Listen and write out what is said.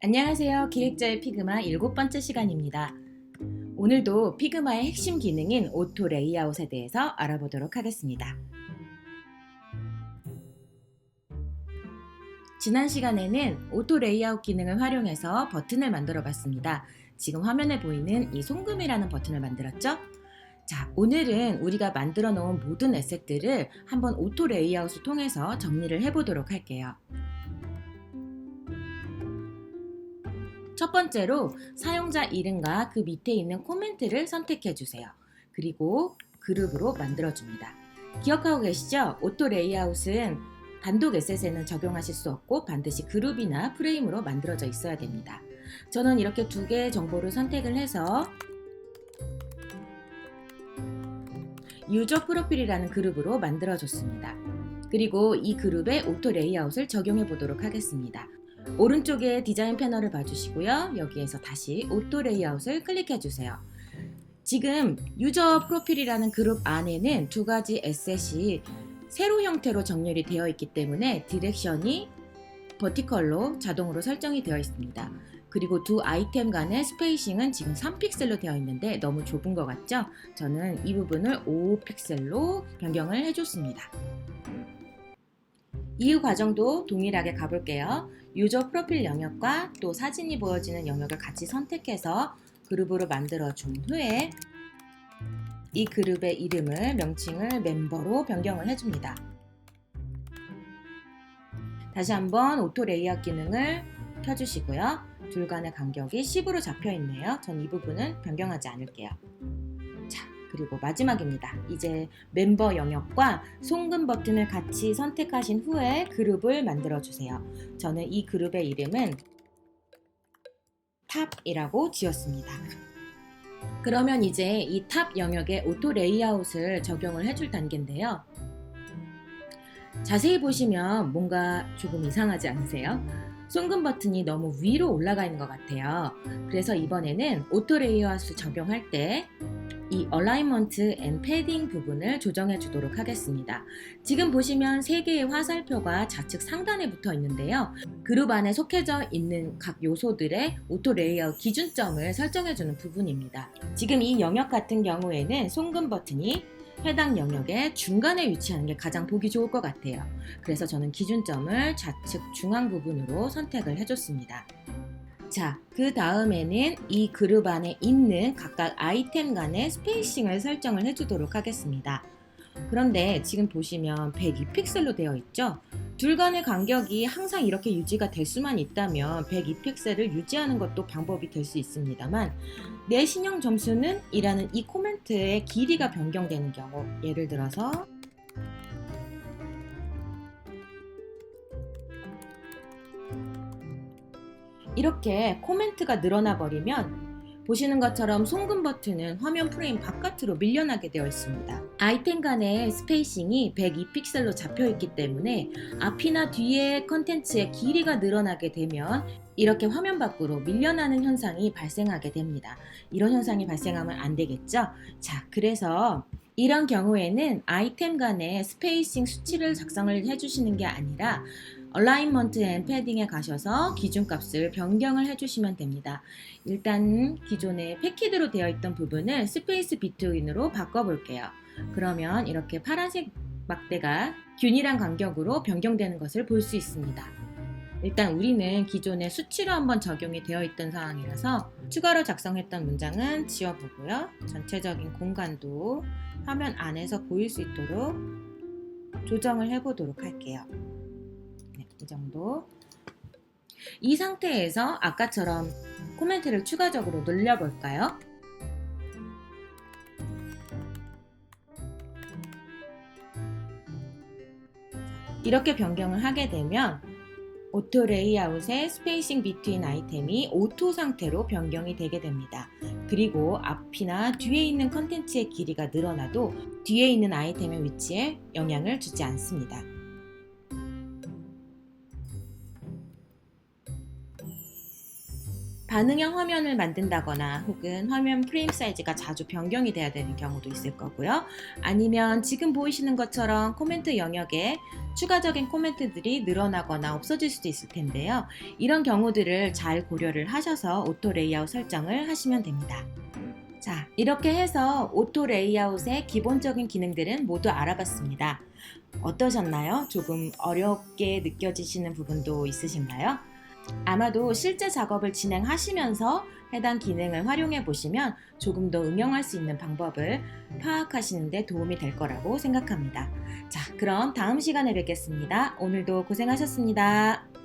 안녕하세요. 기획자의 피그마 일곱 번째 시간입니다. 오늘도 피그마의 핵심 기능인 오토 레이아웃에 대해서 알아보도록 하겠습니다. 지난 시간에는 오토 레이아웃 기능을 활용해서 버튼을 만들어 봤습니다. 지금 화면에 보이는 이 송금이라는 버튼을 만들었죠? 자, 오늘은 우리가 만들어 놓은 모든 에셋들을 한번 오토 레이아웃을 통해서 정리를 해보도록 할게요. 첫 번째로 사용자 이름과 그 밑에 있는 코멘트를 선택해 주세요. 그리고 그룹으로 만들어 줍니다. 기억하고 계시죠? 오토 레이아웃은 단독 에셋에는 적용하실 수 없고 반드시 그룹이나 프레임으로 만들어져 있어야 됩니다. 저는 이렇게 두 개의 정보를 선택을 해서 유저 프로필이라는 그룹으로 만들어 줬습니다. 그리고 이 그룹에 오토 레이아웃을 적용해 보도록 하겠습니다. 오른쪽에 디자인 패널을 봐주시고요. 여기에서 다시 오토 레이아웃을 클릭해 주세요. 지금 유저 프로필이라는 그룹 안에는 두 가지 에셋이 세로 형태로 정렬이 되어 있기 때문에 디렉션이 버티컬로 자동으로 설정이 되어 있습니다. 그리고 두 아이템 간의 스페이싱은 지금 3픽셀로 되어 있는데 너무 좁은 것 같죠? 저는 이 부분을 5픽셀로 변경을 해줬습니다. 이후 과정도 동일하게 가볼게요. 유저 프로필 영역과 또 사진이 보여지는 영역을 같이 선택해서 그룹으로 만들어 준 후에 이 그룹의 이름을 명칭을 멤버로 변경을 해줍니다. 다시 한번 오토 레이아웃 기능을 켜주시고요. 둘 간의 간격이 10으로 잡혀 있네요. 전 이 부분은 변경하지 않을게요. 자, 그리고 마지막입니다. 이제 멤버 영역과 송금 버튼을 같이 선택하신 후에 그룹을 만들어 주세요. 저는 이 그룹의 이름은 탑이라고 지었습니다. 그러면 이제 이 탑 영역에 오토 레이아웃을 적용을 해줄 단계인데요. 자세히 보시면 뭔가 조금 이상하지 않으세요? 송금 버튼이 너무 위로 올라가 있는 것 같아요. 그래서 이번에는 오토 레이아웃을 적용할 때 이 얼라이먼트 앤 패딩 부분을 조정해 주도록 하겠습니다. 지금 보시면 세 개의 화살표가 좌측 상단에 붙어 있는데요. 그룹 안에 속해져 있는 각 요소들의 오토 레이아웃 기준점을 설정해 주는 부분입니다. 지금 이 영역 같은 경우에는 송금 버튼이 해당 영역의 중간에 위치하는 게 가장 보기 좋을 것 같아요. 그래서 저는 기준점을 좌측 중앙 부분으로 선택을 해줬습니다. 자, 그 다음에는 이 그룹 안에 있는 각각 아이템 간의 스페이싱을 설정을 해주도록 하겠습니다. 그런데 지금 보시면 102픽셀로 되어 있죠? 둘 간의 간격이 항상 이렇게 유지가 될 수만 있다면 102픽셀을 유지하는 것도 방법이 될 수 있습니다만 내 신형 점수는 이라는 이 코멘트의 길이가 변경되는 경우 예를 들어서 이렇게 코멘트가 늘어나 버리면 보시는 것처럼 송금 버튼은 화면 프레임 바깥으로 밀려나게 되어 있습니다. 아이템 간의 스페이싱이 102픽셀로 잡혀 있기 때문에 앞이나 뒤에 컨텐츠의 길이가 늘어나게 되면 이렇게 화면 밖으로 밀려나는 현상이 발생하게 됩니다. 이런 현상이 발생하면 안 되겠죠? 자, 그래서 이런 경우에는 아이템 간의 스페이싱 수치를 작성을 해주시는 게 아니라 얼라인먼트 앤 패딩에 가셔서 기준값을 변경을 해주시면 됩니다. 일단 기존에 패키드로 되어 있던 부분을 스페이스 비트윈으로 바꿔볼게요. 그러면 이렇게 파란색 막대가 균일한 간격으로 변경되는 것을 볼 수 있습니다. 일단 우리는 기존에 수치로 한번 적용이 되어 있던 상황이라서 추가로 작성했던 문장은 지워보고요. 전체적인 공간도 화면 안에서 보일 수 있도록 조정을 해보도록 할게요. 네, 이 정도. 이 상태에서 아까처럼 코멘트를 추가적으로 늘려볼까요? 이렇게 변경을 하게 되면 오토 레이아웃의 스페이싱 비트윈 아이템이 오토 상태로 변경이 되게 됩니다. 그리고 앞이나 뒤에 있는 컨텐츠의 길이가 늘어나도 뒤에 있는 아이템의 위치에 영향을 주지 않습니다. 반응형 화면을 만든다거나 혹은 화면 프레임 사이즈가 자주 변경이 돼야 되는 경우도 있을 거고요. 아니면 지금 보이시는 것처럼 코멘트 영역에 추가적인 코멘트들이 늘어나거나 없어질 수도 있을 텐데요. 이런 경우들을 잘 고려를 하셔서 오토 레이아웃 설정을 하시면 됩니다. 자, 이렇게 해서 오토 레이아웃의 기본적인 기능들은 모두 알아봤습니다. 어떠셨나요? 조금 어렵게 느껴지시는 부분도 있으신가요? 아마도 실제 작업을 진행하시면서 해당 기능을 활용해 보시면 조금 더 응용할 수 있는 방법을 파악하시는데 도움이 될 거라고 생각합니다. 자, 그럼 다음 시간에 뵙겠습니다. 오늘도 고생하셨습니다.